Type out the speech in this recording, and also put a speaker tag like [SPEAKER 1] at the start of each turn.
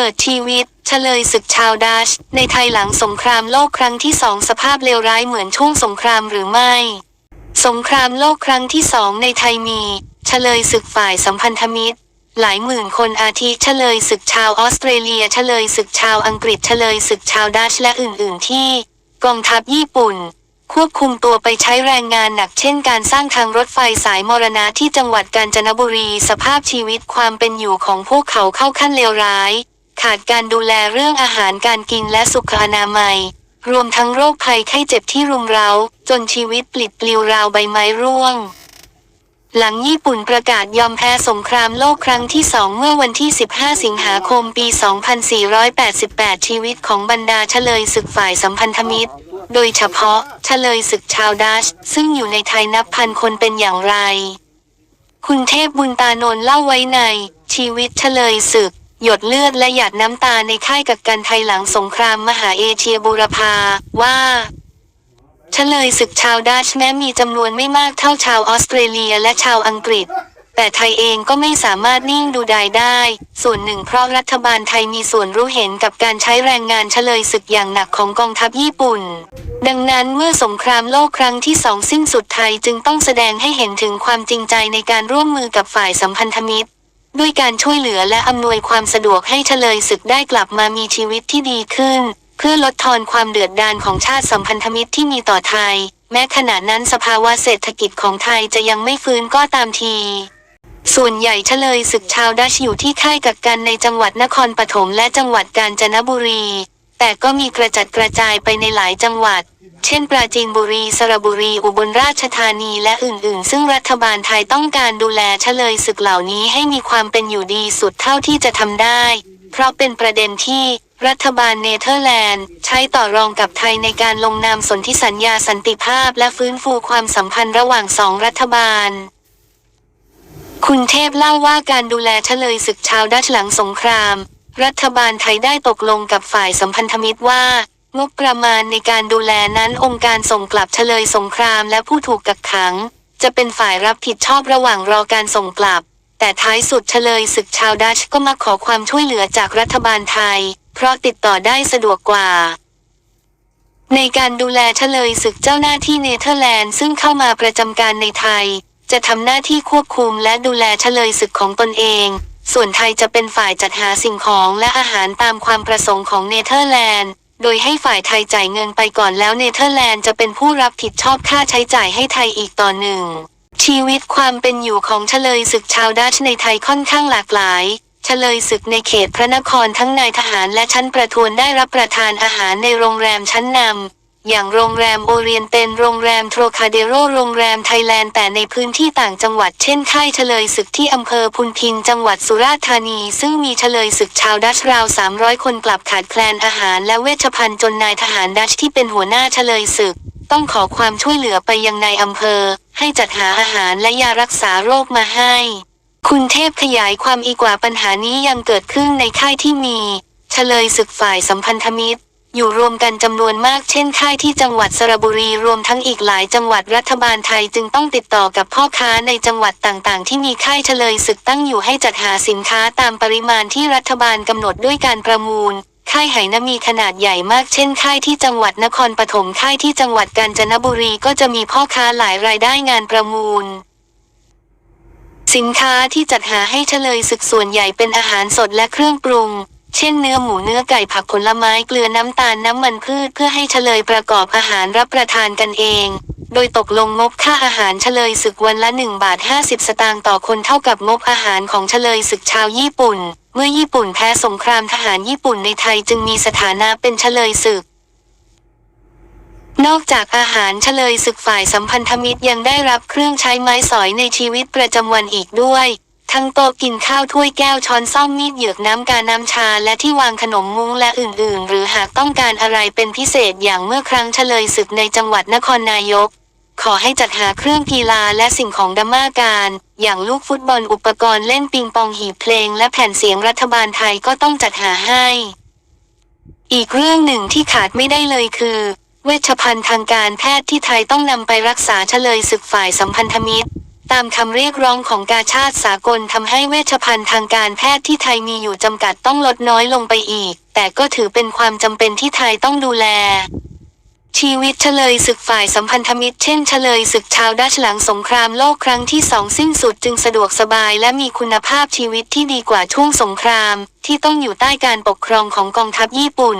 [SPEAKER 1] เปิดชีวิตเฉลยศึกชาวดัช ในไทยหลังสงครามโลกครั้งที่สองสภาพเลวร้ายเหมือนช่วงสงครามหรือไม่ สงครามโลกครั้งที่สองในไทยมี เฉลยศึกฝ่ายสัมพันธมิตร หลายหมื่นคนอาทิเฉลยศึกชาวออสเตรเลีย เฉลยศึกชาวอังกฤษเฉลยศึกชาวดัชและอื่น ๆ ที่ กองทัพญี่ปุ่น ควบคุมตัวไปใช้แรงงานหนักเช่นการสร้างทางรถไฟสายมรณะที่จังหวัดกาญจนบุรี สภาพชีวิตความเป็นอยู่ของพวกเขาเข้าขั้นเลวร้าย ขาดการดูแลเรื่องอาหารการกินและสุขอนามัย รวมทั้งโรคภัยไข้เจ็บที่รุมเร้า จนชีวิตปลิดปลิวราวใบไม้ร่วง หลังญี่ปุ่นประกาศยอมแพ้สงครามโลกครั้งที่สองเมื่อวันที่ 15 สิงหาคมปี 2488 ชีวิตของบรรดาเฉลยศึกฝ่ายสัมพันธมิตร โดยเฉพาะเฉลยศึกชาวดัช ซึ่งอยู่ในไทยนับพันคนเป็นอย่างไร คุณเทพบุญตานนท์เล่าไว้ใน ชีวิตเฉลยศึก หยดเลือดและหยาดน้ำตาในค่ายกักกันไทยหลังสงครามมหาเอเชียบูรพาว่าเฉลยศึกชาวดัชแม้มีจำนวนไม่มากเท่าชาวออสเตรเลียและชาวอังกฤษ แต่ไทยเองก็ไม่สามารถนิ่งดูดายได้ ส่วนหนึ่งเพราะรัฐบาลไทยมีส่วนรู้เห็นกับการใช้แรงงานเฉลยศึกอย่างหนักของกองทัพญี่ปุ่น ดังนั้นเมื่อสงครามโลกครั้งที่สองสิ้นสุดไทยจึงต้องแสดงให้เห็นถึงความจริงใจในการร่วมมือกับฝ่ายสัมพันธมิตร ด้วยการช่วยเหลือและอำนวยความสะดวกให้เฉลยศึกได้กลับมามีชีวิตที่ดีขึ้น เพื่อลดทอนความเดือดดาลของชาติสัมพันธมิตรที่มีต่อไทย แม้ขณะนั้นสภาวะเศรษฐกิจของไทยจะยังไม่ฟื้นก็ตามทีส่วนใหญ่เฉลยศึกชาวดัชอยู่ที่ค่ายกักกันในจังหวัดนครปฐมและจังหวัดกาญจนบุรี แต่ก็มีกระจัดกระจายไปในหลายจังหวัด เช่น ปราจีนบุรี สระบุรี อุบลราชธานี และอื่น ๆ ซึ่งรัฐบาลไทยต้องการดูแลเฉลยศึกเหล่านี้ให้มีความเป็นอยู่ดีสุดเท่าที่จะทำได้ เพราะเป็นประเด็นที่รัฐบาลเนเธอร์แลนด์ ใช้ต่อรองกับไทยในการลงนามสนธิสัญญาสันติภาพและฟื้นฟูความสัมพันธ์ระหว่างสองรัฐบาล คุณเทพเล่าว่าการดูแลเฉลยศึกชาวดัชหลังสงคราม รัฐบาลไทยได้ตกลงกับฝ่ายสัมพันธมิตรว่า งบประมาณในการดูแลนั้นองค์การส่งกลับเฉลยสงครามและผู้ถูกกักขัง จะเป็นฝ่ายรับผิดชอบระหว่างรอการส่งกลับ แต่ท้ายสุดเฉลยศึกชาวดัชก็มาขอความช่วยเหลือจากรัฐบาลไทย เพราะติดต่อได้สะดวกกว่า ในการดูแลเฉลยศึกเจ้าหน้าที่เนเธอร์แลนด์ซึ่งเข้ามาประจำการในไทย จะทำหน้าที่ควบคุมและดูแลเฉลยศึกของตนเอง ส่วนไทยจะเป็นฝ่ายจัดหาสิ่งของและอาหารตามความประสงค์ของเนเธอร์แลนด์ โดยให้ฝ่ายไทยจ่ายเงินไปก่อนแล้วเนเธอร์แลนด์จะเป็นผู้รับผิดชอบค่าใช้จ่ายให้ไทยอีกต่อหนึ่ง ชีวิตความเป็นอยู่ของเฉลยศึกชาวดัชในไทยค่อนข้างหลากหลายเฉลยศึกในเขตพระนครทั้งนายทหารและชั้นประทวนได้รับประทานอาหารในโรงแรมชั้นนำ อย่างโรงแรมโอเรียนเตนโรงแรมโทรคาเดโรโรงแรมไทยแลนด์แต่ในพื้นที่ต่างจังหวัดเช่นค่ายเฉลยศึกที่อำเภอพุนพินจังหวัดสุราษฎร์ธานี ซึ่งมีเฉลยศึกชาวดัชราว 300 คนกลับขาดแคลนอาหารและเวชภัณฑ์จนนายทหารดัชที่เป็นหัวหน้าเฉลยศึก ต้องขอความช่วยเหลือไปยังนายอำเภอ ให้จัดหาอาหารและยารักษาโรคมาให้ คุณเทพขยายความอีกว่าปัญหานี้ยังเกิดขึ้นในค่ายที่มีเฉลยศึกฝ่ายสัมพันธมิตร อยู่รวมกันจำนวนมากเช่นค่ายที่จังหวัดสระบุรีรวมทั้งอีกหลายจังหวัดรัฐบาลไทยจึงต้องติดต่อกับพ่อค้าในจังหวัดต่างๆ ที่มีค่ายเฉลยศึกตั้งอยู่ให้จัดหาสินค้าตามปริมาณที่รัฐบาลกำหนดด้วยการประมูลค่ายไหนมีขนาดใหญ่มากเช่นค่ายที่จังหวัดนครปฐมค่ายที่จังหวัดกาญจนบุรีก็จะมีพ่อค้าหลายรายได้งานประมูล สินค้าที่จัดหาให้เฉลยศึกส่วนใหญ่เป็นอาหารสดและเครื่องปรุง เช่นเนื้อหมูเนื้อไก่ผักผลไม้เกลือน้ำตาลน้ำมันพืชเพื่อให้เฉลยประกอบอาหารรับประทานกันเอง โดยตกลงงบค่าอาหารเฉลยศึกวันละ1บาท50 สตางค์ต่อคนเท่ากับงบอาหารของเฉลยศึกชาวญี่ปุ่น เมื่อญี่ปุ่นแพ้สงครามทหารญี่ปุ่นในไทยจึงมีสถานะเป็นเฉลยศึกนอกจากอาหารเฉลยศึกฝ่ายสัมพันธมิตรยังได้รับเครื่องใช้ไม้สอยในชีวิตประจำวันอีกด้วย ทั้งโต๊ะกินข้าวถ้วยแก้วช้อนซ่อมมีดเหยือกน้ำกาน้ำชาและที่วางขนมมุ้งและอื่นๆ หรือหากต้องการอะไรเป็นพิเศษอย่างเมื่อครั้งเฉลยศึกในจังหวัดนครนายก ขอให้จัดหาเครื่องกีฬาและสิ่งของดัมมาการ อย่างลูกฟุตบอลอุปกรณ์เล่นปิงปองหีบเพลง และแผ่นเสียงรัฐบาลไทยก็ต้องจัดหาให้ อีกเรื่องหนึ่งที่ขาดไม่ได้เลยคือ เวชภัณฑ์ทางการแพทย์ที่ไทยต้องนำไปรักษาเฉลยศึกฝ่ายสัมพันธมิตร ตามคำเรียกร้องของกาชาติสากลทำให้เวชภัณฑ์ทางการแพทย์ที่ไทยมีอยู่จำกัดต้องลดน้อยลงไปอีก แต่ก็ถือเป็นความจำเป็นที่ไทยต้องดูแล ชีวิตเฉลยศึกฝ่ายสัมพันธมิตรเช่นเฉลยศึกชาวดัชหลังสงครามโลกครั้งที่สองสิ้นสุดจึงสะดวกสบายและมีคุณภาพชีวิตที่ดีกว่าช่วงสงคราม ที่ต้องอยู่ใต้การปกครองของกองทัพญี่ปุ่น